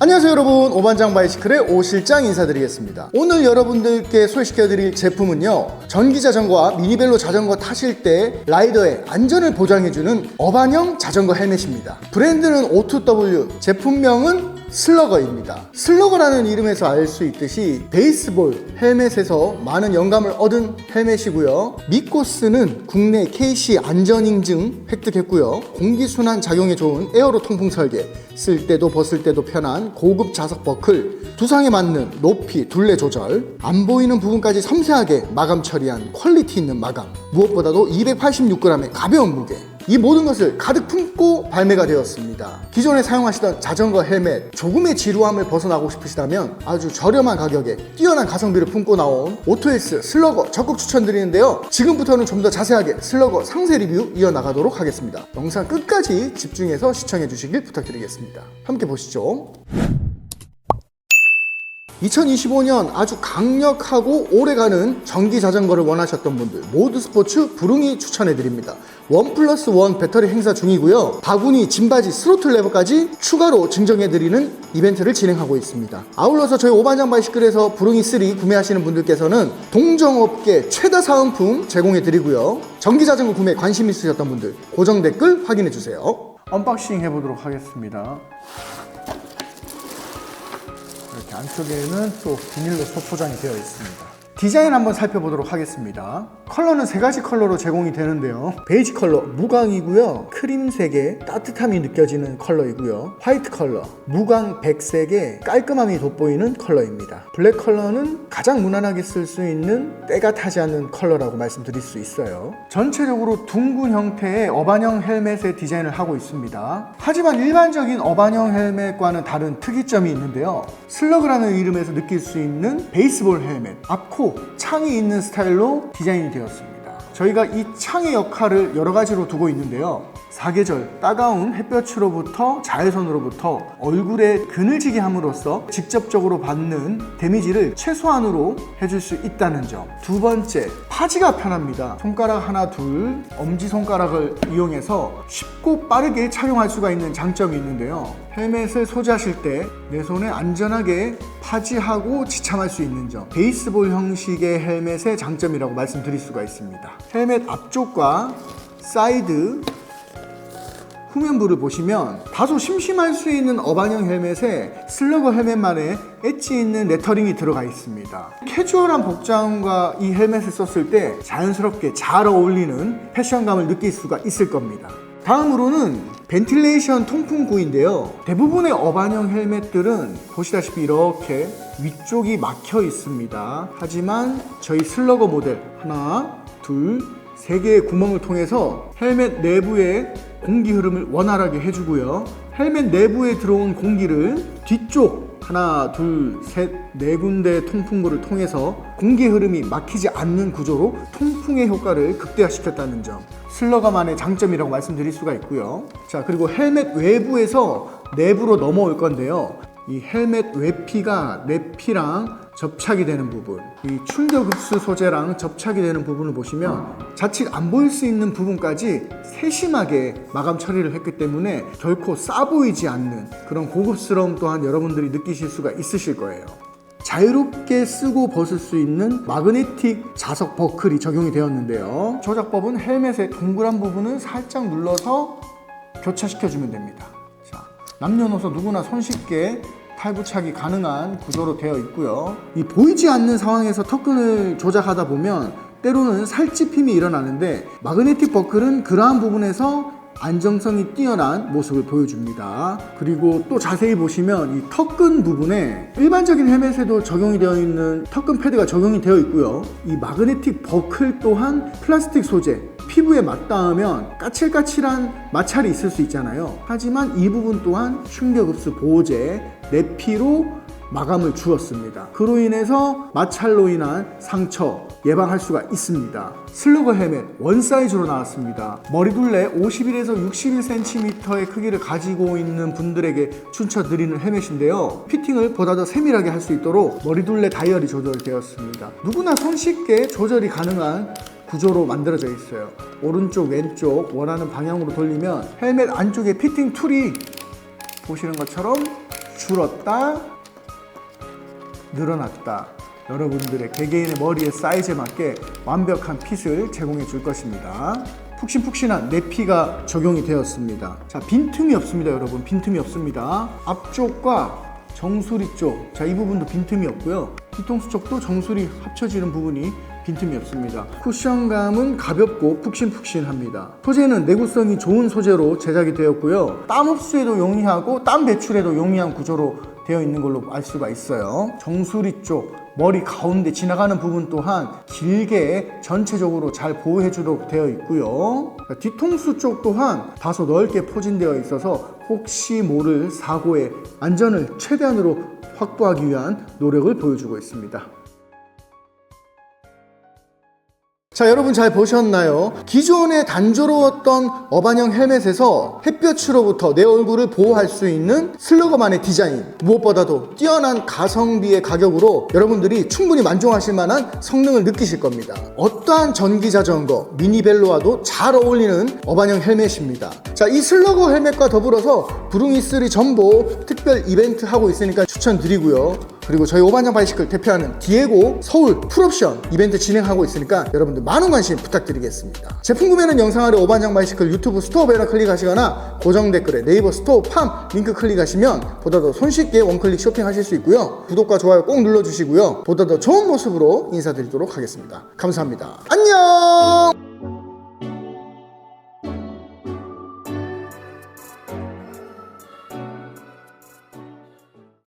안녕하세요 여러분. 오반장 바이시클의 오실장 인사드리겠습니다. 오늘 여러분들께 소개시켜드릴 제품은요 전기 자전거와 미니벨로 자전거 타실 때 라이더의 안전을 보장해주는 어반형 자전거 헬멧입니다. 브랜드는 O2W. 제품명은 슬러거입니다. 슬러거라는 이름에서 알 수 있듯이 베이스볼 헬멧에서 많은 영감을 얻은 헬멧이고요. 미코스는 국내 KC 안전인증 획득했고요. 공기순환 작용에 좋은 에어로 통풍 설계, 쓸 때도 벗을 때도 편한 고급 자석 버클, 두상에 맞는 높이, 둘레 조절, 안 보이는 부분까지 섬세하게 마감 처리한 퀄리티 있는 마감, 무엇보다도 286g의 가벼운 무게, 이 모든 것을 가득 품고 발매가 되었습니다. 기존에 사용하시던 자전거 헬멧, 조금의 지루함을 벗어나고 싶으시다면 아주 저렴한 가격에 뛰어난 가성비를 품고 나온 오토에스 슬러거 적극 추천드리는데요. 지금부터는 좀 더 자세하게 슬러거 상세 리뷰 이어나가도록 하겠습니다. 영상 끝까지 집중해서 시청해 주시길 부탁드리겠습니다. 함께 보시죠. 2025년 아주 강력하고 오래가는 전기 자전거를 원하셨던 분들 모드 스포츠 부릉이 추천해드립니다. 원 플러스 원 배터리 행사 중이고요. 바구니, 짐바지, 스로틀 레버까지 추가로 증정해드리는 이벤트를 진행하고 있습니다. 아울러서 저희 오반장 바이시클에서 부릉이 3 구매하시는 분들께서는 동정업계 최다 사은품 제공해드리고요. 전기 자전거 구매 관심 있으셨던 분들 고정 댓글 확인해주세요. 언박싱 해보도록 하겠습니다. 안쪽에는 또 비닐로 소포장이 되어 있습니다. 디자인 한번 살펴보도록 하겠습니다. 컬러는 세 가지 컬러로 제공이 되는데요. 베이지 컬러, 무광이고요. 크림색의 따뜻함이 느껴지는 컬러이고요. 화이트 컬러, 무광 백색의 깔끔함이 돋보이는 컬러입니다. 블랙 컬러는 가장 무난하게 쓸 수 있는 때가 타지 않는 컬러라고 말씀드릴 수 있어요. 전체적으로 둥근 형태의 어반형 헬멧의 디자인을 하고 있습니다. 하지만 일반적인 어반형 헬멧과는 다른 특이점이 있는데요. 슬러그라는 이름에서 느낄 수 있는 베이스볼 헬멧, 앞코 창이 있는 스타일로 디자인이 되었습니다. 저희가 이 창의 역할을 여러 가지로 두고 있는데요. 사계절, 따가운 햇볕으로부터 자외선으로부터 얼굴에 그늘지게 함으로써 직접적으로 받는 데미지를 최소한으로 해줄 수 있다는 점. 두 번째, 파지가 편합니다. 손가락 하나, 둘, 엄지손가락을 이용해서 쉽고 빠르게 착용할 수가 있는 장점이 있는데요. 헬멧을 소지하실 때 내 손에 안전하게 파지하고 지참할 수 있는 점. 베이스볼 형식의 헬멧의 장점이라고 말씀드릴 수가 있습니다. 헬멧 앞쪽과 사이드 후면부를 보시면 다소 심심할 수 있는 어반형 헬멧에 슬러거 헬멧만의 엣지 있는 레터링이 들어가 있습니다. 캐주얼한 복장과 이 헬멧을 썼을 때 자연스럽게 잘 어울리는 패션감을 느낄 수가 있을 겁니다. 다음으로는 벤틸레이션 통풍구인데요. 대부분의 어반형 헬멧들은 보시다시피 이렇게 위쪽이 막혀 있습니다. 하지만 저희 슬러거 모델 하나, 둘, 세 개의 구멍을 통해서 헬멧 내부에 공기 흐름을 원활하게 해주고요. 헬멧 내부에 들어온 공기를 뒤쪽 하나, 둘, 셋, 네 군데 통풍구를 통해서 공기 흐름이 막히지 않는 구조로 통풍의 효과를 극대화시켰다는 점. 슬러가만의 장점이라고 말씀드릴 수가 있고요. 자, 그리고 헬멧 외부에서 내부로 넘어올 건데요. 이 헬멧 외피가 내 피랑 접착이 되는 부분, 이 충격흡수 소재랑 접착이 되는 부분을 보시면 자칫 안 보일 수 있는 부분까지 세심하게 마감 처리를 했기 때문에 결코 싸 보이지 않는 그런 고급스러움 또한 여러분들이 느끼실 수가 있으실 거예요. 자유롭게 쓰고 벗을 수 있는 마그네틱 자석 버클이 적용이 되었는데요. 조작법은 헬멧의 동그란 부분을 살짝 눌러서 교차시켜주면 됩니다. 자, 남녀노소 누구나 손쉽게 탈부착이 가능한 구조로 되어 있고요. 이 보이지 않는 상황에서 턱끈을 조작하다 보면 때로는 살집힘이 일어나는데 마그네틱 버클은 그러한 부분에서 안정성이 뛰어난 모습을 보여줍니다. 그리고 또 자세히 보시면 이 턱끈 부분에 일반적인 헬멧에도 적용이 되어 있는 턱끈 패드가 적용이 되어 있고요. 이 마그네틱 버클 또한 플라스틱 소재, 피부에 맞닿으면 까칠까칠한 마찰이 있을 수 있잖아요. 하지만 이 부분 또한 충격흡수 보호제, 내피로 마감을 주었습니다. 그로 인해서 마찰로 인한 상처 예방할 수가 있습니다. 슬러거 헬멧 원 사이즈로 나왔습니다. 머리둘레 51에서 61cm의 크기를 가지고 있는 분들에게 추천드리는 헬멧인데요. 피팅을 보다 더 세밀하게 할 수 있도록 머리둘레 다이얼이 조절되었습니다. 누구나 손쉽게 조절이 가능한 구조로 만들어져 있어요. 오른쪽, 왼쪽 원하는 방향으로 돌리면 헬멧 안쪽에 피팅 툴이 보시는 것처럼 줄었다 늘어났다. 여러분들의 개개인의 머리의 사이즈에 맞게 완벽한 핏을 제공해 줄 것입니다. 푹신푹신한 내피가 적용이 되었습니다. 자 빈틈이 없습니다 여러분. 빈틈이 없습니다. 앞쪽과 정수리 쪽, 자 이 부분도 빈틈이 없고요. 뒤통수 쪽도 정수리 합쳐지는 부분이 빈틈이 없습니다. 쿠션감은 가볍고 푹신푹신합니다. 소재는 내구성이 좋은 소재로 제작이 되었고요. 땀 흡수에도 용이하고 땀 배출에도 용이한 구조로 되어 있는 걸로 알 수가 있어요. 정수리 쪽, 머리 가운데 지나가는 부분 또한 길게 전체적으로 잘 보호해주도록 되어 있고요. 뒤통수 쪽 또한 다소 넓게 포진되어 있어서 혹시 모를 사고의 안전을 최대한으로 확보하기 위한 노력을 보여주고 있습니다. 자, 여러분 잘 보셨나요? 기존의 단조로웠던 어반형 헬멧에서 햇볕으로부터 내 얼굴을 보호할 수 있는 슬러거만의 디자인, 무엇보다도 뛰어난 가성비의 가격으로 여러분들이 충분히 만족하실 만한 성능을 느끼실 겁니다. 어떠한 전기 자전거, 미니벨로와도 잘 어울리는 어반형 헬멧입니다. 자, 이 슬러거 헬멧과 더불어서 부릉이3 전보 특별 이벤트 하고 있으니까 추천드리고요. 그리고 저희 오반장 바이시클 대표하는 디에고 서울 풀옵션 이벤트 진행하고 있으니까 여러분들 많은 관심 부탁드리겠습니다. 제품 구매는 영상 아래 오반장 바이시클 유튜브 스토어 배너 클릭하시거나 고정 댓글에 네이버 스토어 팜 링크 클릭하시면 보다 더 손쉽게 원클릭 쇼핑하실 수 있고요. 구독과 좋아요 꼭 눌러주시고요. 보다 더 좋은 모습으로 인사드리도록 하겠습니다. 감사합니다. 안녕!